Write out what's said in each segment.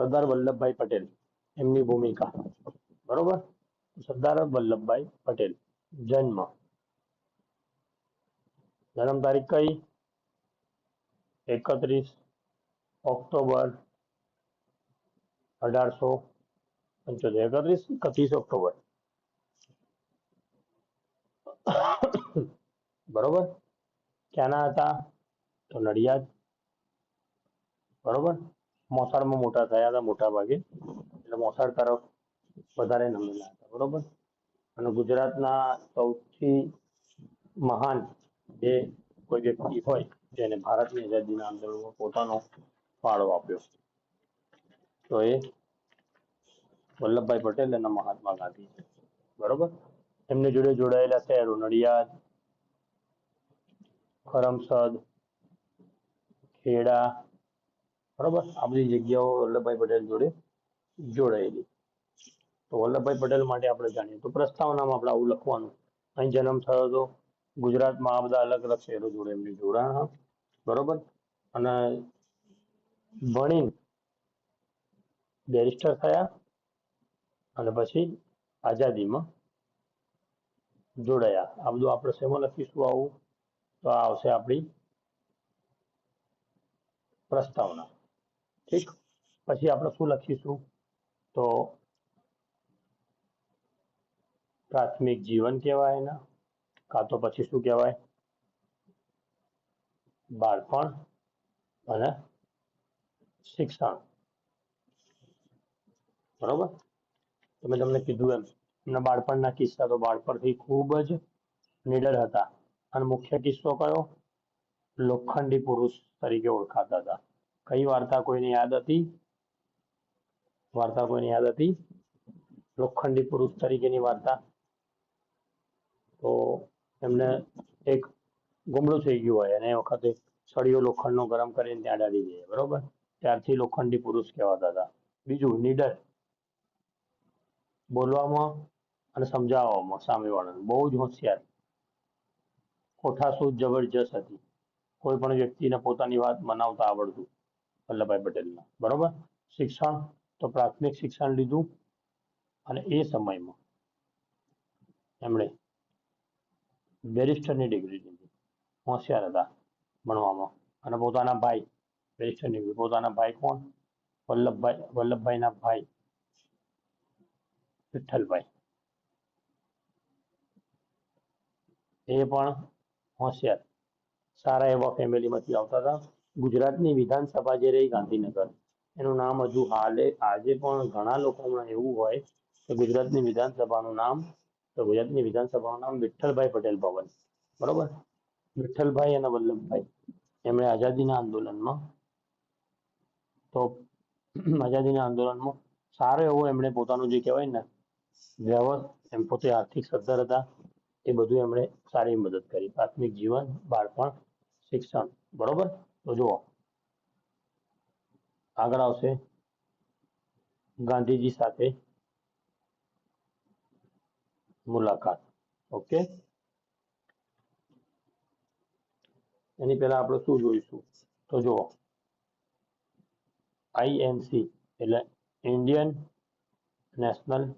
સરદાર વલ્લભભાઈ પટેલ એમની ભૂમિકા બરોબર સરદાર વલ્લભભાઈ પટેલ જન્મ જન્મ તારીખ કઈ એકત્રીસ ઓક્ટોબર અઢારસો પંચોતેર એકત્રીસ એકત્રીસ ઓક્ટોબર બરોબર ક્યાંના હતા તો નડિયાદ બરોબર મોસાળમાં મોટા થયા હતા, મોટા ભાગે. એટલે મોસાળ તરફ વધારે નમેલા હતા, બરોબર? અને ગુજરાતના સૌથી મહાન જે કોઈ વ્યક્તિ હોય, જેને ભારતની આઝાદીના આંદોલનમાં પોતાનો ફાળો આપ્યો. તો એ વલ્લભભાઈ પટેલ અને મહાત્મા ગાંધી છે, બરોબર? એમની જોડે જોડાયેલા શહેરો નડિયાદ કરમસદ, ખેડા બરોબર? આ બધી જગ્યાઓ વલ્લભભાઈ પટેલ જોડે જોડાયેલી. તો વલ્લભભાઈ પટેલ માટે આપણે જાણીએ. તો પ્રસ્તાવનામાં આપણે આવું લખવાનું. અહીં જન્મ થયો હતો. ગુજરાતમાં આ બધા અલગ અલગ શહેરો જોડે એમની જોડાણ બરોબર? અને ભણી બેરિસ્ટર થયા અને પછી આઝાદીમાં જોડાયા. આ બધું આપણે શેમાં લખીશું આવું? તો આ આવશે આપણી પ્રસ્તાવના. ઠીક? પછી આપણે શું લખીશું? તો પ્રાથમિક જીવન કહેવાય એના, કાં તો પછી શું કહેવાય? બાળપણ અને શિક્ષણ. બરોબર? તો મેં તમને કીધું એમ, એમના બાળપણના કિસ્સા તો બાળપણથી ખૂબ જ નીડર હતા. અને મુખ્ય કિસ્સો કયો? લોખંડી પુરુષ તરીકે ઓળખાતા હતા. કઈ વાર્તા કોઈને યાદ હતી? વાર્તા કોઈને યાદ હતી? લોખંડી પુરુષ તરીકેની વાર્તા. તો એમને એક ગુમડું થઈ ગયું હોય અને એ વખતે સળિયો લોખંડનો ગરમ કરીને ત્યાં ડાલી દે, બરોબર? ત્યારથી લોખંડી પુરુષ કહેવાતા હતા. બીજું નીડર. બોલવામાં અને સમજાવવામાં સામેવાળાને બહુ જ હોશિયાર. કોઠાસૂઝ જબરજસ્ત હતી. કોઈ પણ વ્યક્તિને પોતાની વાત મનાવતા આવડતું. વલ્લભભાઈ પટેલના. બરોબર? શિક્ષણ, તો પ્રાથમિક શિક્ષણ લીધું અને એ સમયમાં એમણે બેરિસ્ટરની ડિગ્રી લીધી. હોશિયાર હતા ભણવામાં. અને પોતાના ભાઈ, બેરિસ્ટરની પોતાના ભાઈ કોણ? વલ્લભભાઈ, વલ્લભભાઈના ભાઈ વિઠ્ઠલભાઈ. એ પણ હોશિયાર. સારા એવા ફેમિલીમાંથી આવતા હતા. ગુજરાતની વિધાનસભા જે રહી ગાંધીનગર, એનું નામ હજુ હાલે, આજે પણ ઘણા લોકોમાં એવું હોય કે ગુજરાતની વિધાનસભાનું નામ, તો ગુજરાતની વિધાનસભાનું નામ વિઠ્ઠલભાઈ પટેલ ભવન. બરોબર? વિઠ્ઠલભાઈ અને વલ્લભભાઈ. એમણે આઝાદીના આંદોલનમાં તો આઝાદીના આંદોલનમાં સારો એવો એમણે પોતાનું જે કહેવાય ને વ્યવહાર એમ પોતે આર્થિક સદ્ધર હતા, એ બધું એમણે સારી મદદ કરી. પ્રાથમિક જીવન, બાળપણ, શિક્ષણ. બરોબર? તો જુઓ. આગળ આવશે ગાંધીજી સાથે મુલાકાત. ઓકે? એની પહેલા આપણે શું જોઈશું? તો જુઓ. આઈએનસી એટલે ઇન્ડિયન નેશનલ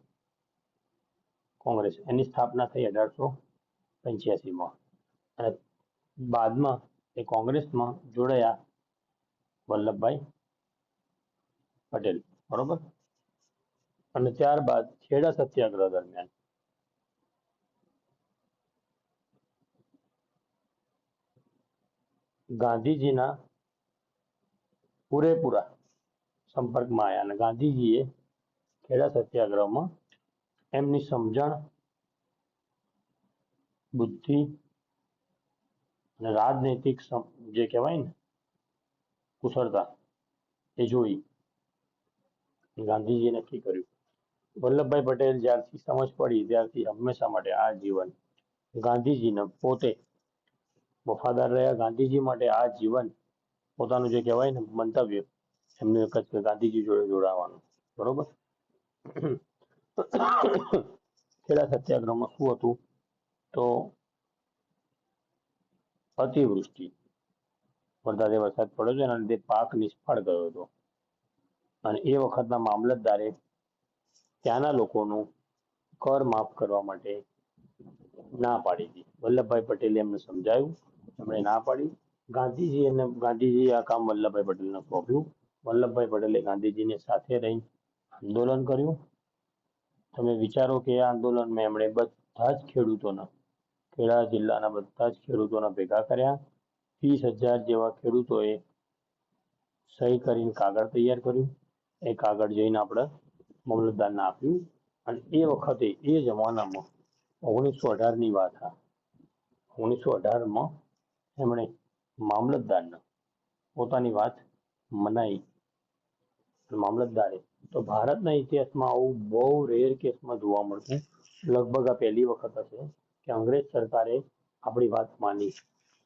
કોંગ્રેસ. એની સ્થાપના થઈ અઢારસો પંચ્યાસીમાં. અને બાદમાં એ કોંગ્રેસમાં જોડાયા વલ્લભભાઈ પટેલ, બરોબર? અને ત્યારબાદ ખેડા સત્યાગ્રહ દરમિયાન ગાંધીજીના પૂરેપૂરા સંપર્કમાં આવ્યા અને ગાંધીજીએ ખેડા સત્યાગ્રહમાં એમની સમજણ, બુદ્ધિ અને રાજનૈતિક જે કહેવાય ને, કુશળતા, એ જોઈ. ગાંધીજીએ નક્કી કર્યું. વલ્લભભાઈ પટેલ જ્યારથી સમજ પડી, ત્યારથી હંમેશા માટે આ જીવન. ગાંધીજીને પોતે વફાદાર રહ્યા. ગાંધીજી માટે આ જીવન પોતાનું જે કહેવાય ને, મંતવ્ય, એમનું એક જ ગાંધીજી જોડે જોડાવાનું. બરોબર? ખેડા સત્યાગ્રહમાં શું હતું? તો અતિવૃષ્ટિ. વરસાદે વરસાદ પડ્યો છે એના લીધે પાક નિષ્ફળ ગયો હતો. અને એ વખતના મામલતદારે ત્યાંના લોકોનું કર માફ કરવા માટે ના પાડી હતી. વલ્લભભાઈ પટેલે એમને સમજાયું એમણે ના પાડી. ગાંધીજી એને, ગાંધીજી આ કામ વલ્લભભાઈ પટેલને સોંપ્યું. વલ્લભભાઈ પટેલે ગાંધીજીને સાથે રહી આંદોલન કર્યું. તમે વિચારો કે આ આંદોલનમાં એમણે બધા જ ખેડૂતોના ખેડા જિલ્લાના બધા જ ખેડૂતોના ભેગા કર્યા. ત્રીસ હજાર જેવા ખેડૂતોએ સહી કરીને કાગળ તૈયાર કર્યું. એ કાગળ જઈને આપણે મામલતદારને આપ્યું. અને એ વખતે એ જમાનામાં ઓગણીસો અઢારની વાત આ ઓગણીસો અઢારમાં એમણે મામલતદારને પોતાની વાત મનાઈ. મામલતદારે તો ભારતના ઇતિહાસમાં આવું બહુ રેર કેસમાં જોવા મળતું. લગભગ આ પહેલી વખત હશે. કે અંગ્રેજ સરકારે આપણી વાત માની.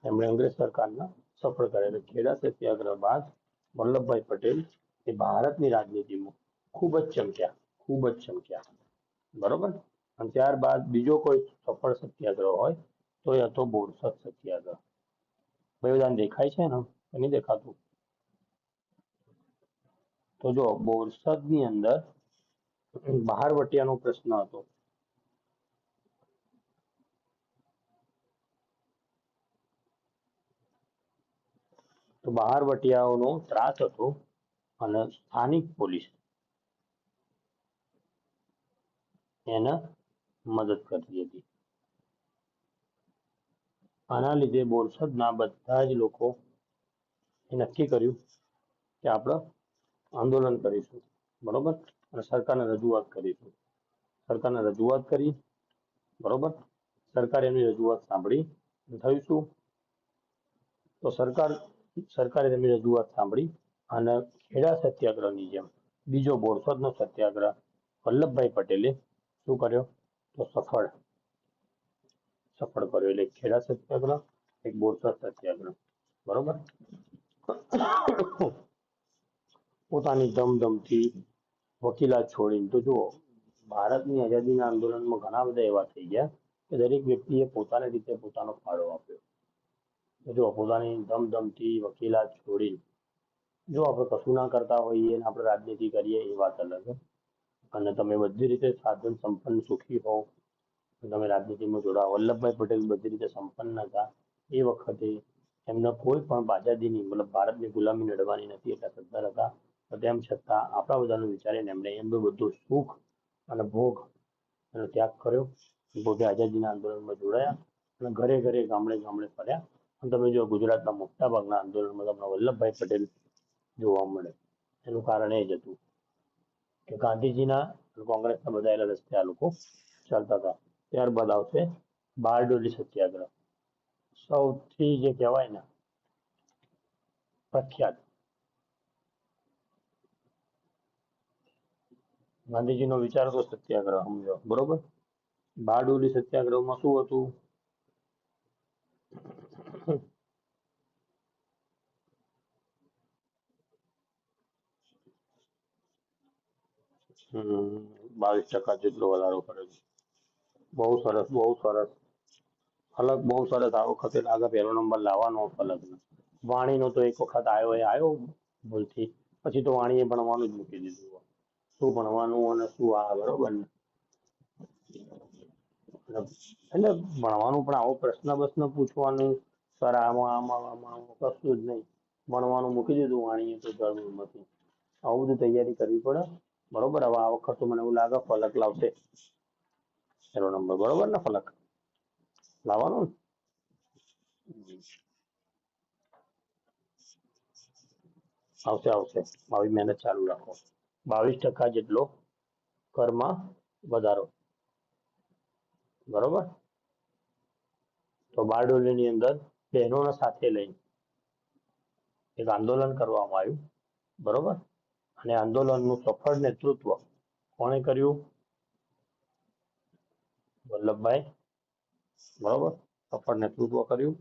એમણે અંગ્રેજ સરકારના સફળ કરેલા ખેડા સત્યાગ્રહ બાદ વલ્લભભાઈ પટેલ એ ભારતની રાજનીતિમાં ખૂબ જ ચમક્યા, ખૂબ જ ચમક્યા. બરોબર? અને ત્યારબાદ બીજો કોઈ સફળ સત્યાગ્રહ હોય તો એ હતો બોરસદ સત્યાગ્રહ. બલિદાન દેખાય છે ને? નહીં દેખાતું? તો જો બોરસદની અંદર બહારવટિયાનો પ્રશ્ન હતો. તો બહારવટિયાઓનો ત્રાસ હતો અને સ્થાનિક પોલીસ એને મદદ કરતી હતી. આના લીધે બોરસદના બધા જ લોકો એ નક્કી કર્યું કે આપણે આંદોલન કરીશું, બરોબર? અને સરકારને રજૂઆત કરીશું. સરકારને રજૂઆત કરી, બરોબર? સરકારે એમની રજૂઆત સાંભળી થયું શું? તો સરકાર સરકારે તેમની રજૂઆત સાંભળી અને ખેડા સત્યાગ્રહની જેમ બીજો બોરસદનો સત્યાગ્રહ વલ્લભભાઈ પટેલે શું કર્યો? તો સફળ. સફળ કર્યો એટલે ખેડા સત્યાગ્રહ, એક બોરસદ સત્યાગ્રહ. બરોબર? પોતાની ધમધમથી વકીલાત છોડીને તો જુઓ, ભારતની આઝાદીના આંદોલનમાં ઘણા બધા એવા થઈ ગયા કે દરેક વ્યક્તિએ પોતાની રીતે પોતાનો ફાળો આપ્યો. જો પોતાની ધમધમતી વકીલાત છોડી જો આપણે કશું ના કરતા હોઈએ અને આપણે રાજનીતિ કરીએ એ વાત અલગ અને તમે બધી રીતે સાધન સંપન્ન સુખી હોવ તમે રાજનીતિમાં જોડાઓ વલ્લભભાઈ પટેલ બધી રીતે સંપન્ન હતા. એ વખતે એમને કોઈ પણ આઝાદીની, મતલબ ભારતની ગુલામી લડવાની નથી એટલા સદ્ધર હતા. તો તેમ છતાં આપણા બધાનું વિચારીને એમણે એમનું બધું સુખ અને ભોગ એનો ત્યાગ કર્યો. પોતે આઝાદીના આંદોલનમાં જોડાયા અને ઘરે ઘરે ગામડે ગામડે ફર્યા. તમે જો ગુજરાતના મોટા ભાગના આંદોલનમાં તમને વલ્લભભાઈ પટેલ જોવા મળે. એનું કારણ એ જ હતું કે ગાંધીજીના કોંગ્રેસના બધાયેલા રસ્તે આ લોકો ચાલતા હતા. ત્યારબાદ આવશે બારડોલી સત્યાગ્રહ. સૌથી જે કહેવાય ને પ્રખ્યાત ગાંધીજીનો વિચાર હતો સત્યાગ્રહ સમજો બરોબર? બારડોલી સત્યાગ્રહમાં શું હતું? બાવીસ ટકા જેટલો વધારો કર્યો છે. બહુ સરસ બહુ સરસ. ફલક બહુ સરસ આ વખતે લાગે પહેલો નંબર લાવવાનો ફલક વાણીનો તો એક વખત આવ્યો એ આવ્યો ભૂલથી. પછી તો વાણીએ ભણવાનું જ મૂકી દીધું શું ભણવાનું અને શું આ, બરોબર ને? એટલે ભણવાનું પણ આવો પ્રશ્ન પ્રશ્ન પૂછવાનું, સર આમાં આમાં આમાં કશું જ નહીં. ભણવાનું મૂકી દીધું વાણીએ તો જરૂર નથી. આવું બધું તૈયારી કરવી પડે. બરોબર? હવે આ વખત મને એવું લાગે ફલક લાવશે. એનો નંબર બરોબર ને ફલક? લાવવાનો ને? આવશે આવશે. આવી મહેનત ચાલુ રાખો. બાવીસ ટકા જેટલો કરમાં વધારો. બરોબર? તો બારડોલીની અંદર બહેનોને સાથે લઈ એક આંદોલન કરવામાં આવ્યું. બરોબર? અને આંદોલનનું સફળ નેતૃત્વ કોણે કર્યું? વલ્લભભાઈ, બરોબર? સફળ નેતૃત્વ કર્યું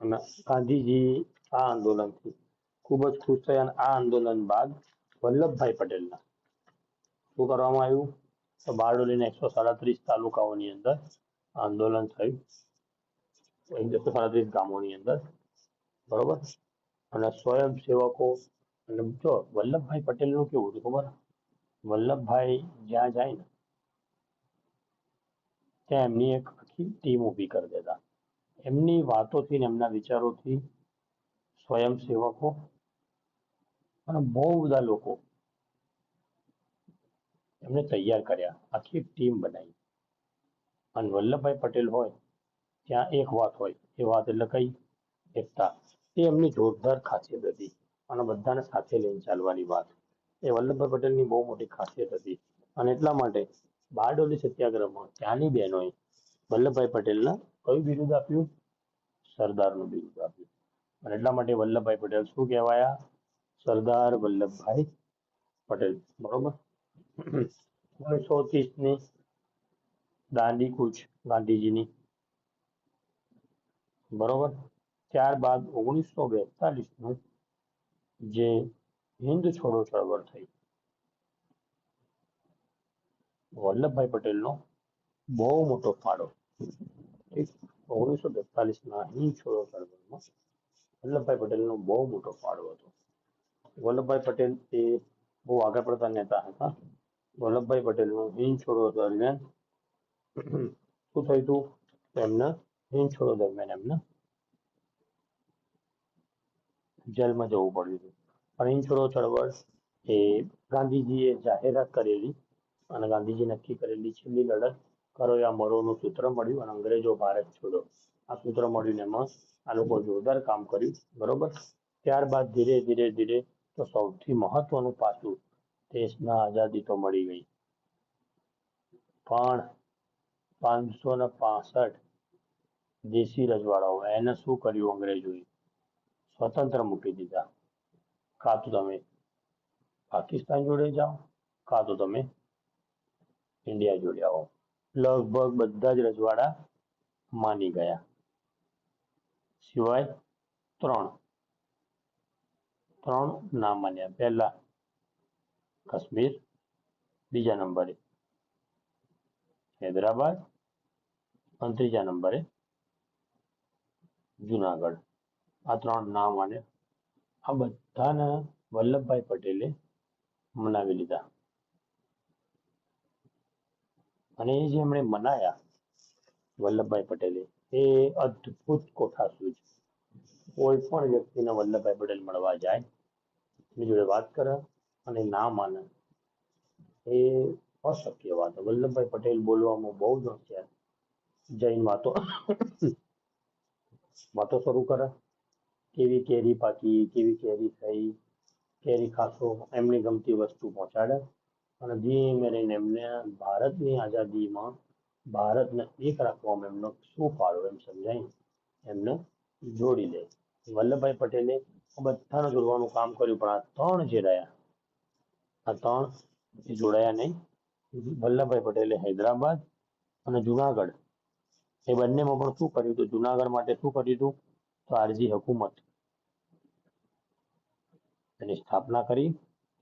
અને ગાંધીજી આ આંદોલનથી ખૂબ જ ખુશ થયા અને આ આંદોલન બાદ વલ્લભભાઈ પટેલના શું કરવામાં આવ્યું? તો બારડોલીના એકસો સાડત્રીસ તાલુકાઓની અંદર આંદોલન થયું. એકસો સાડત્રીસ ગામોની અંદર, બરોબર? અને સ્વયંસેવકો અને જો વલ્લભભાઈ પટેલનું કેવું હતું ખબર? વલ્લભભાઈ જ્યાં જાય ને, ત્યાં એમની એક આખી ટીમ ઊભી કરી દેતા. એમની વાતોથી ને એમના વિચારોથી સ્વયંસેવકો અને બહુ બધા લોકો એમને તૈયાર કર્યા, આખી ટીમ બનાવી. અને વલ્લભભાઈ પટેલ હોય, ત્યાં એક વાત હોય, એ વાત એટલે કઈ? એકતા. એ એમની જોરદાર ખાસિયત હતી. અને બધાને સાથે લઈને ચાલવાની વાત. એ વલ્લભભાઈ પટેલની બહુ મોટી ખાસિયત હતી. અને એટલા માટે બારડોલી સત્યાગ્રહમાં ત્યાંની બહેનોએ વલ્લભભાઈ પટેલના કયું બિરુદ આપ્યું? સરદારનું બિરુદ આપ્યું. અને એટલા માટે વલ્લભભાઈ પટેલ શું કહેવાયા? સરદાર વલ્લભભાઈ પટેલ. બરોબર? ઓગણીસો ત્રીસની દાંડી કૂચ ગાંધીજીની. બરોબર? ત્યારબાદ ઓગણીસો બેતાલીસનું જે હિન્દ છોડો ચળવળ થઈ. વલ્લભભાઈ પટેલનો બહુ મોટો ફાળો. ઓગણીસો બેતાલીસના હિન્દ છોડો ચળવળમાં વલ્લભભાઈ પટેલનો બહુ મોટો ફાળો હતો. વલ્લભભાઈ પટેલ એ બહુ આગળ પડતા નેતા હતા. વલ્લભભાઈ પટેલનું હિન્દ છોડો દરમિયાન શું થયું હતું? એમના હિન્દ છોડો દરમિયાન એમને જેલમાં જવું પડ્યું હતું. પણ છોડો ચળવળ એ ગાંધીજીએ જાહેરાત કરેલી અને ગાંધીજી નક્કી કરેલી છેલ્લી લડત કરો યા મરોનું સૂત્ર મળ્યું અને અંગ્રેજો ભારત છોડો. આ સૂત્ર મળ્યું ને એમાં આ લોકો જોરદાર કામ કર્યું, બરોબર? ત્યારબાદ ધીરે ધીરે ધીરે તો સૌથી મહત્વનું પાસું દેશના આઝાદી તો મળી ગઈ. પણ પાંચસો ને પાસઠ દેશી રજવાડાઓ, એને શું કર્યું અંગ્રેજોએ? સ્વતંત્ર મૂકી દીધા કાં તો તમે પાકિસ્તાન જોડે જાઓ કાં તો તમે ઇન્ડિયા જોડે આવો લગભગ બધા જ રજવાડા માની ગયા સિવાય ત્રણ ત્રણ ના માન્યા પહેલા કાશ્મીર બીજા નંબરે હૈદરાબાદ અને ત્રીજા નંબરે જુનાગઢ આ ત્રણ નામ અને આ બધાને વલ્લભભાઈ પટેલે મનાવી લીધા. અને એ જે એમણે મનાયા વલ્લભભાઈ પટેલે, એ અદ્ભુત કોઠાસૂઝ. કોઈ પણ વ્યક્તિને વલ્લભભાઈ પટેલ મળવા જાય, એની જોડે વાત કરે અને ના માને એ અશક્ય વાત. વલ્લભભાઈ પટેલ બોલવામાં બહુ જ હોશિયાર. જૈન વાતો વાતો શરૂ કરે. કેવી કેરી પાકી, કેવી કેરી થઈ, કેરી ખાશો, એમની ગમતી વસ્તુ પહોંચાડે. અને ધીમે રહીને એમને ભારતની આઝાદીમાં ભારતને એક રાખવામાં એમનો શું ફાળો એમ સમજાય એમને જોડી દે. વલ્લભભાઈ પટેલે બધાને જોડવાનું કામ કર્યું, પણ આ ત્રણ જે રહ્યા, આ ત્રણ જોડાયા નહીં. વલ્લભભાઈ પટેલે હૈદરાબાદ અને જુનાગઢ, એ બંનેમાં પણ શું કર્યું હતું? જુનાગઢ માટે શું કર્યું હતું? તો આરજી હકુમત. એની સ્થાપના કરી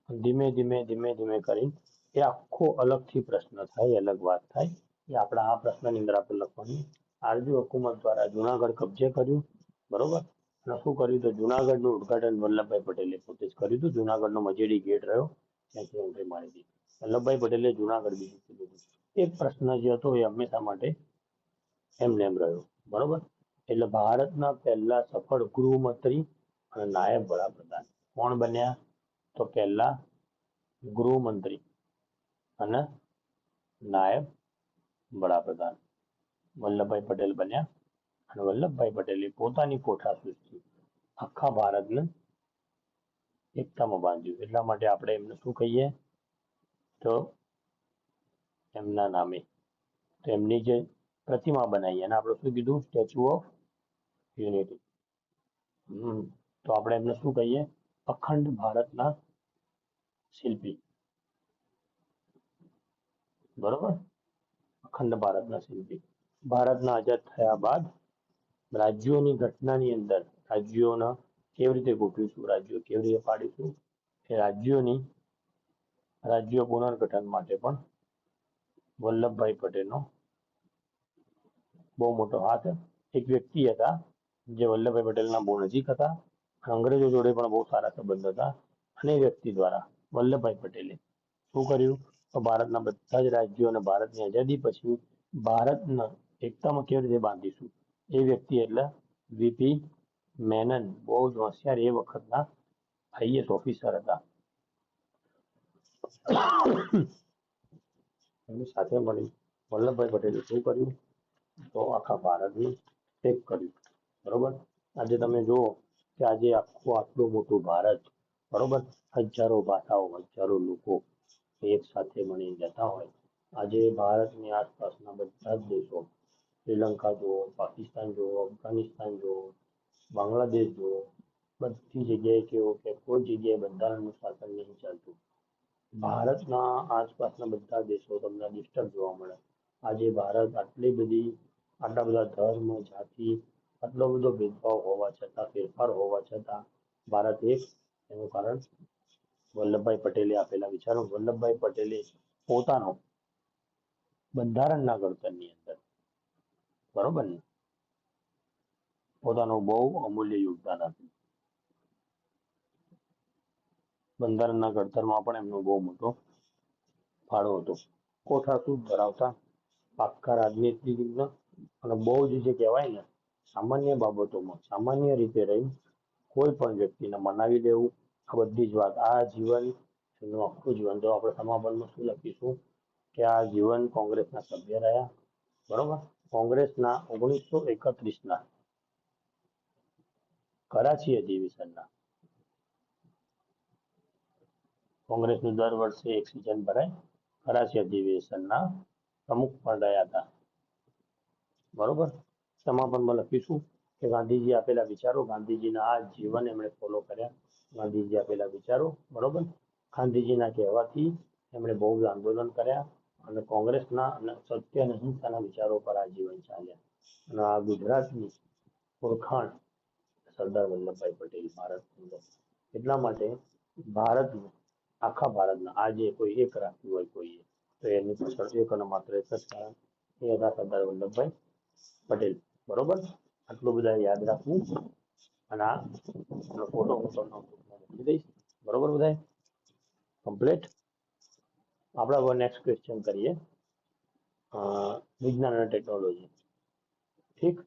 ધીમે ધીમે ધીમે ધીમે કરી. એ આખો અલગથી પ્રશ્ન થાય અલગ વાત થાય. એ આપણા આ પ્રશ્નની અંદર આપણે લખવાની. આરજી હકુમત દ્વારા જુનાગઢ કબજે કર્યું, બરોબર? અને શું કર્યું તો જુનાગઢનું ઉદઘાટન વલ્લભભાઈ પટેલે પોતે જ કર્યું હતું. જુનાગઢનો મજેડી ગેટ રહ્યો, ત્યાંથી એન્ટ્રી મારી હતી વલ્લભભાઈ પટેલે જુનાગઢ બીજું એક પ્રશ્ન જે હતો એ હંમેશા માટે એમને એમ રહ્યો, બરોબર? એટલે ભારતના પહેલા સફળ ગૃહમંત્રી અને નાયબ વડાપ્રધાન. કોણ બન્યા? તો પહેલા ગૃહમંત્રી અને નાયબ વડાપ્રધાન. વલ્લભભાઈ પટેલ બન્યા અને વલ્લભભાઈ પટેલે પોતાની કોઠાસૂઝથી આખા ભારતને એકતામાં બાંધ્યું. એટલા માટે આપણે એમને શું કહીએ? તો એમના નામે. તો એમની જે પ્રતિમા બનાવી અને આપણે શું કીધું? સ્ટેચ્યુ ઓફ યુનિટી હમ, તો આપણે એમને શું કહીએ? અખંડ ભારતના શિલ્પી. બરોબર? અખંડ ભારતના શિલ્પી. ભારતના આઝાદ થયા બાદ રાજ્યોની ઘટનાની અંદર રાજ્યોના કેવી રીતે ગોઠવીશું? રાજ્યો કેવી રીતે પાડીશું? એ રાજ્યોની રાજ્યો પુનર્ગઠન માટે પણ વલ્લભભાઈ પટેલનો બહુ મોટો હાથ એક વ્યક્તિ હતા જે વલ્લભભાઈ પટેલના બહુ નજીક હતા અંગ્રેજો જોડે પણ બહુ સારા સંબંધ હતા, અને વ્યક્તિ દ્વારા, વલ્લભભાઈ પટેલે. શું કર્યું? તો ભારતના બધા જ રાજ્યો અને ભારતની આઝાદી પછી ભારતના એકતામાં કેવી રીતે બાંધીશું? એ વ્યક્તિ એટલે વીપી મેનન, બહુ જ હોશિયાર એ વખતના આઈએસ ઓફિસર હતા. એમની સાથે મળી વલ્લભભાઈ પટેલે શું કર્યું? તો આખા ભારતને એક કર્યું. બરોબર? આજે તમે જુઓ કે આજે આખું આટલું મોટું ભારત, બરોબર? હજારો ભાષાઓ, હજારો લોકો એક સાથે મળીને રહેતા હોય. આજે ભારતની આસપાસના બધા જ દેશો, શ્રીલંકા જુઓ, પાકિસ્તાન જુઓ, અફઘાનિસ્તાન જુઓ, બાંગ્લાદેશ જુઓ, બધી જગ્યાએ કેવું કે કોઈ જગ્યાએ બંધારણનું શાસન નહીં ચાલતું. ભારતના આસપાસના બધા દેશો તમને ડિસ્ટર્બ જોવા મળે. આજે ભારત આટલી બધી, આટલા બધા ધર્મ, જાતિ આટલો બધો ભેદભાવ હોવા છતાં, ફેરફાર હોવા છતાં, ભારત એક, એનું કારણ વલ્લભભાઈ પટેલે આપેલા વિચારો. વલ્લભભાઈ પટેલે પોતાનો બંધારણના ઘડતરની અંદર, બરોબર ને? પોતાનું બહુ અમૂલ્ય યોગદાન આપ્યું. બંધારણના ઘડતરમાં પણ એમનો બહુ મોટો ફાળો હતો. કોઠાસૂઝ ધરાવતા પાક્કા રાજનીતિજ્ઞ, અને બહુ જ જે કહેવાય ને સામાન્ય બાબતોમાં સામાન્ય રીતે રહી કોઈ પણ વ્યક્તિને મનાવી દેવું, આ બધી જ વાત આ જીવન એનું આખું જીવન તો આપણે સમાપનમાં શું લખીશું? કે આ જીવન કોંગ્રેસના સભ્ય રહ્યા. બરોબર? કોંગ્રેસના ઓગણીસો એકત્રીસના કરાચી અધિવેશનના. કોંગ્રેસનું દર વર્ષે એક સિઝન ભરાય. કરાચી અધિવેશનના પ્રમુખ પણ રહ્યા હતા. બરોબર? સમાપનમાં લખીશું કે ગાંધીજી આપેલા વિચારો, ગાંધીજીના આ જીવન એમણે ફોલો કર્યા. ગાંધીજી આપેલા વિચારો, બરોબર? ગાંધીજીના કહેવાથી એમણે બહુ આંદોલન કર્યા અને કોંગ્રેસના અને સત્ય અને હિંસાના વિચારો પર આ જીવન ચાલ્યા. અને આ ગુજરાતની ઓળખાણ સરદાર વલ્લભભાઈ પટેલ ભારત એટલા માટે ભારતનું, આખા ભારતના, આજે કોઈ એક રાખ્યું હોય કોઈએ, તો એની પાછળ એક અને માત્ર એક જ કારણ એ હતા સરદાર વલ્લભભાઈ પટેલ. બરોબર? આટલું બધા યાદ રાખવું. અને આ ફોટો હું તમને મોકલી દઈશ. બરોબર બધા કમ્પ્લીટ આપણે હવે નેક્સ્ટ ક્વેશ્ચન કરીએ. વિજ્ઞાન અને ટેકનોલોજી ઠીક?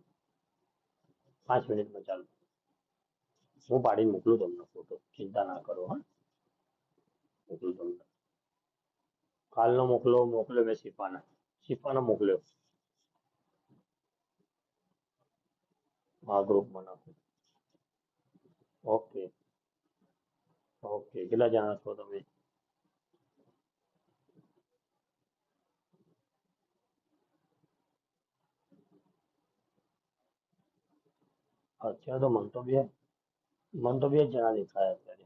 પાંચ મિનિટમાં ચાલુ. હું પાડી મોકલું તમને ફોટો ચિંતા ના કરો, હા? મોકલું તમને. કાલનો મોકલો, મોકલ્યો મેં શિફાના. શિફાનો મોકલ્યો. આ ગ્રુપમાં નાખો ઓકે ઓકે કેટલા જણા છો તમે અત્યારે તો મન તો બે મન તો બે જ જણા દેખાય અત્યારે